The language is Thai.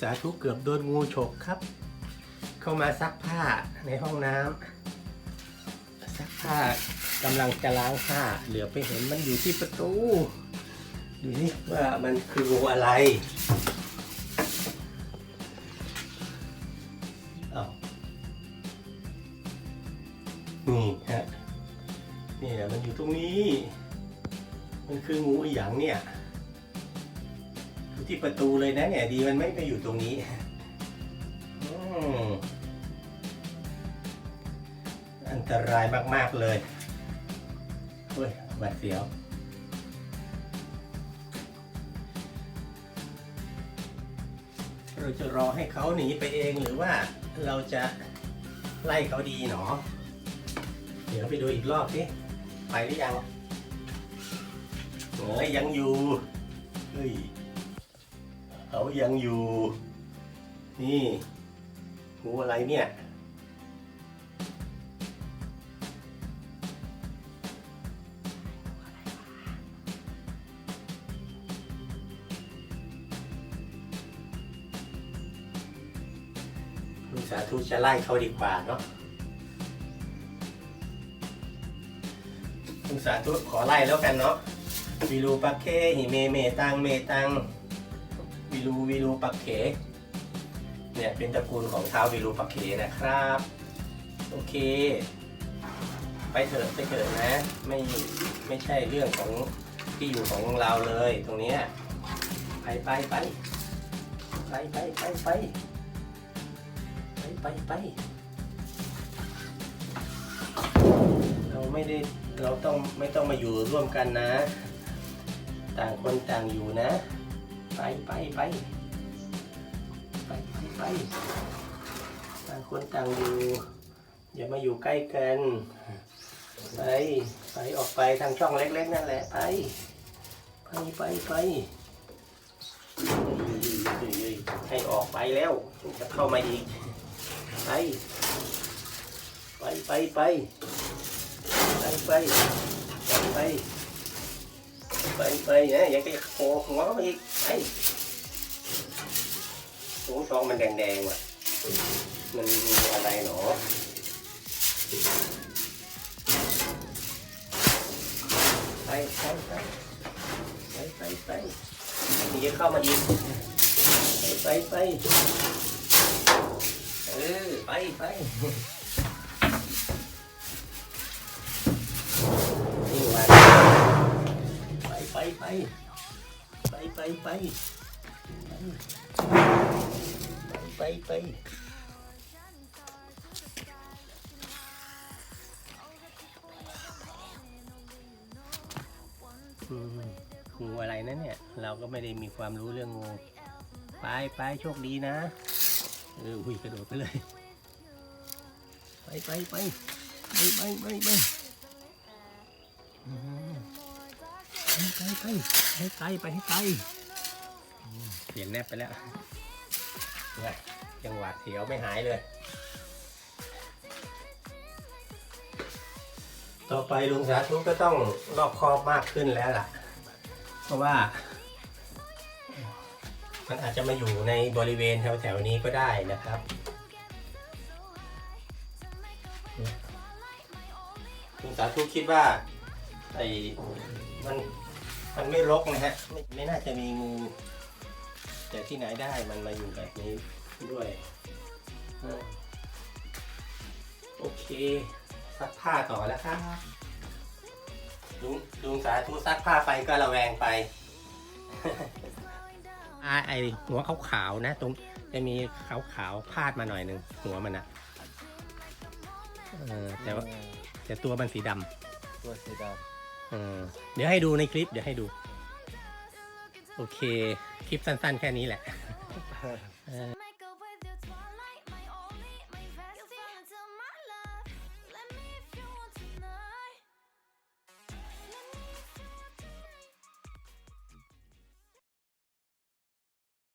สาธุเกือบโดนงูฉกครับ เข้ามาซักผ้าในห้องน้ำซักผ้ากำลังจะล้างผ้า เหลือไปเห็นมันอยู่ที่ประตู ดูนี่ว่ามันคืองูอะไรอ้านี่ฮะนี่นะมันอยู่ตรงนี้ มันคืองูอีหยังเนี่ย ที่ประตูเลยนะเนี่ยดีมันไม่ไปอยู่ตรงนี้อันตรายมาก ๆ เลยเฮ้ยหวัดเสียว เราจะรอให้เขาหนีไปเองหรือว่าเราจะไล่เขาดีหนอ เดี๋ยวไปดูอีกรอบสิไปหรือยังเอ้ยยังอยู่ เฮ้ย เขายังอยู่ นี่งูอะไรเนี่ยลุงสาธุจะไล่เขาดีกว่าเนาะลุงสาธุขอไล่แล้วกันเนาะวิรูปักเคหิเมเมตังเมตัง วิรูวิรูปักเขเนี่ยเป็นตระกูลของท้าววิรูปักเขนะครับ โอเค ไปเถอะไปเถอะนะ ไม่ไม่ใช่เรื่องของที่อยู่ของเราเลยตรงนี้ยไปไปไปไปไปไปไปไปไปไปเราไม่ได้เราต้องไม่ต้องมาอยู่ร่วมกันนะ ต่างคนต่างอยู่นะ ไปไปไปไปไปไปต่างคนต่างอยู่ อย่ามาอยู่ใกล้กันไปไปออกไปทางช่องเล็กๆนั่นแหละไปไปไปไปให้ออกไปแล้วจะเข้ามาอีกไปไปไปไปไปไปไปไปไปไปเนี่ยยังจะโผล่หัวเข้ามาอีก ไปโอ้ช่องมันแดงๆว่ะ มันงูอะไรหนอไปไปไปไปไปไปมันจะเข้ามาอีกไปไปไปเออไปไปนี่ว่าไปไปไป ไปไปไปไปไปอืมงูอะไรนะเนี่ย เราก็ไม่ได้มีความรู้เรื่องงู ไปไปโชคดีนะ เออหุยกระโดดไปเลย ไปไปไปไปไปไปไป ไปไปไปให้ไกลไปให้ไกลเปลี่ยนแนบไปแล้วเนี่ยยังหวาดเสียวไม่หายเลย ต่อไปลุงสาธุก็ต้องรอบคอบมากขึ้นแล้วล่ะ เพราะว่า มันอาจจะมาอยู่ในบริเวณแถวๆนี้ก็ได้นะครับคุณสาธุคิดว่าไอ้มัน มันไม่รกนะฮะไม่ไม่น่าจะมีงู แต่ที่ไหนได้มันมาอยู่แบบนี้ด้วยเออโอเค ซักผ้าต่อแล้วครับลุงลุงสาธุซักผ้าไปก็ระแวงไปอาไอหัวขาวๆนะ ตรงจะมีขาวๆพาดมาหน่อยหนึ่งหัวมันนะเออแต่ว่าแต่ตัวมันสีดตัวสีดำ เดี๋ยวให้ดูในคลิป เดี๋ยวให้ดู โอเค คลิปสั้นๆ แค่นี้แหละ